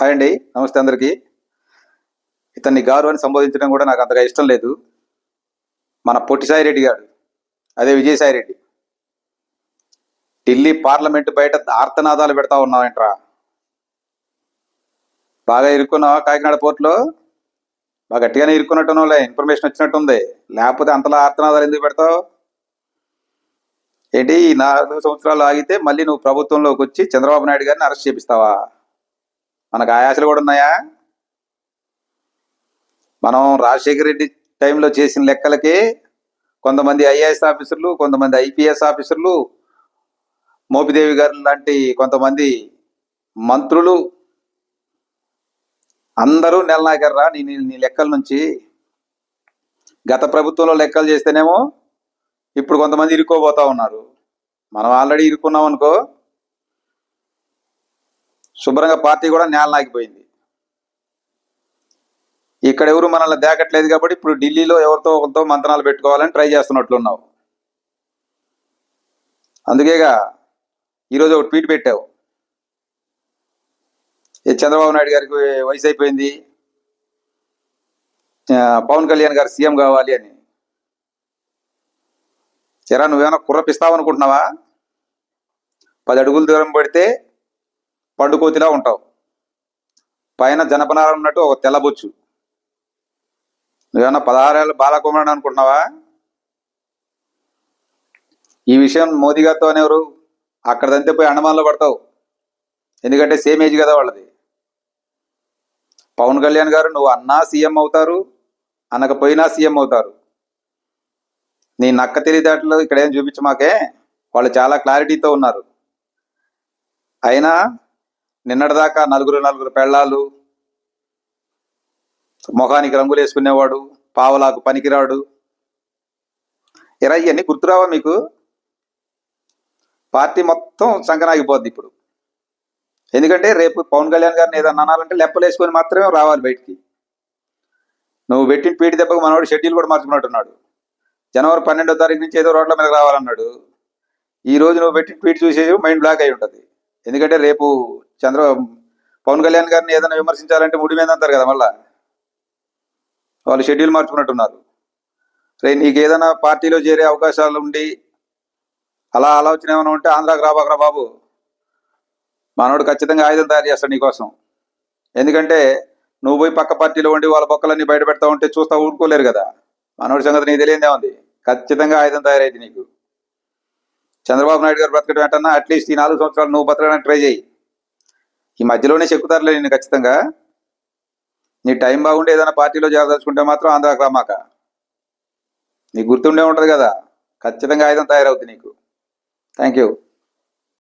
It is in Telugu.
హాయ్ అండి నమస్తే అందరికీ. ఇతన్ని గారు అని సంబోధించడం కూడా నాకు అంతగా ఇష్టం లేదు. మన పొట్టిసాయి రెడ్డి గారు అదే విజయసాయి రెడ్డి ఢిల్లీ పార్లమెంట్ బయట ఆర్తనాదాలు పెడతా ఉన్నావేంట్రా? బాగా ఇరుక్కున్నావా కాకినాడ పోర్టులో? బాగా గట్టిగానే ఇరుక్కున్నట్టున్నావులే ఇన్ఫర్మేషన్ వచ్చినట్టుంది. లేకపోతే అంతలా ఆర్తనాదాలు ఎందుకు పెడతావు? ఏంటి ఈ నాలుగు సంవత్సరాలు ఆగితే మళ్ళీ నువ్వు ప్రభుత్వంలోకి వచ్చి చంద్రబాబు నాయుడు గారిని అరెస్ట్ చేపిస్తావా? మనకు ఆయాసలు కూడా ఉన్నాయా? మనం రాజశేఖర రెడ్డి టైంలో చేసిన లెక్కలకి కొంతమంది ఐఏఎస్ ఆఫీసర్లు కొంతమంది ఐపీఎస్ ఆఫీసర్లు మోపిదేవి గారు లాంటి కొంతమంది మంత్రులు అందరూ నెలనాకర్రా నీ నీ నీ లెక్కల నుంచి. గత ప్రభుత్వంలో లెక్కలు చేస్తేనేమో ఇప్పుడు కొంతమంది ఇరుక్కోబోతా ఉన్నారు. మనం ఆల్రెడీ ఇరుక్కున్నాం అనుకో శుభ్రంగా పార్టీ కూడా నేలనాగిపోయింది. ఇక్కడ ఎవరు మనల్ని దేకట్లేదు కాబట్టి ఇప్పుడు ఢిల్లీలో ఎవరితో ఒకరితో మంత్రాలు పెట్టుకోవాలని ట్రై చేస్తున్నట్లున్నావు. అందుకేగా ఈరోజు ఒక ట్వీట్ పెట్టావు. చంద్రబాబు నాయుడు గారికి వయసు అయిపోయింది. పవన్ కళ్యాణ్ గారు సీఎం కావాలి అని. చరా నువ్వేమైనా కుర్రపిస్తావనుకుంటున్నావా? పది అడుగులు దూరం పడితే పండుకోతిలా ఉంటావు. పైన జనపనార ఉన్నట్టు ఒక తెల్లబొచ్చు నువ్వేమన్నా పదహారేళ్ళ బాలకుమారుడు అనుకుంటున్నావా? ఈ విషయం మోదీ గారితో అనేవారు అక్కడ పోయి అండమాన్లో పడతావు. ఎందుకంటే సేమ్ ఏజ్ కదా వాళ్ళది. పవన్ కళ్యాణ్ గారు నువ్వు అన్నా సీఎం అవుతారు అనకపోయినా సీఎం అవుతారు. నీ నక్క తెలివితేటలు ఇక్కడ ఏం చూపించమాకే వాళ్ళు చాలా క్లారిటీతో ఉన్నారు. అయినా నిన్నటిదాకా నలుగురు నలుగురు పెళ్ళాలు ముఖానికి రంగులు వేసుకునేవాడు పావలాకు పనికిరాడు. ఇరా ఇవన్నీ గుర్తురావా మీకు? పార్టీ మొత్తం సంకనాగిపోద్ది ఇప్పుడు. ఎందుకంటే రేపు పవన్ కళ్యాణ్ గారిని ఏదన్నా అనాలంటే లెప్పలేసుకొని మాత్రమే రావాలి బయటికి. నువ్వు పెట్టిన పీటి దెబ్బకు మనవాడు షెడ్యూల్ కూడా మార్చుకున్నట్టున్నాడు. జనవరి పన్నెండో తారీఖు నుంచి ఏదో రోడ్ల మీద రావాలన్నాడు. ఈ రోజు నువ్వు పెట్టిన ట్వీట్ చూసేసి మైండ్ బ్లాక్ అయి ఉంటుంది. ఎందుకంటే రేపు చంద్ర పవన్ కళ్యాణ్ గారిని ఏదైనా విమర్శించాలంటే ముడి మీద అంటారు కదా మళ్ళా. వాళ్ళు షెడ్యూల్ మార్చుకున్నట్టున్నారు. రే నీకు ఏదైనా పార్టీలో చేరే అవకాశాలు ఉండి అలా ఆలోచన ఏమైనా ఉంటే ఆంధ్రాకి రాబాకరా బాబు. మనోడు ఖచ్చితంగా ఆయుధం తయారు చేస్తాడు నీకోసం. ఎందుకంటే నువ్వు పోయి పక్క పార్టీలో ఉండి వాళ్ళ బొక్కలన్నీ బయట పెడతా ఉంటే చూస్తా ఊరుకోలేరు కదా. మనోడి సంగతి నీకు తెలియదే ఉంది. ఖచ్చితంగా ఆయుధం తయారైంది నీకు. చంద్రబాబు నాయుడు గారు బ్రతకడం ఏంటన్నా? అట్లీస్ట్ ఈ నాలుగు సంవత్సరాలు నువ్వు బ్రతకడానికి ట్రై చేయి. ఈ మధ్యలోనే చెక్కుతారులే నేను ఖచ్చితంగా. నీ టైం బాగుండి ఏదైనా పార్టీలో చేరదలుచుకుంటే మాత్రం ఆంధ్రాకి రామాక. నీకు గుర్తుండే ఉంటుంది కదా? ఖచ్చితంగా ఆయుధం తయారవుతుంది నీకు. Thank you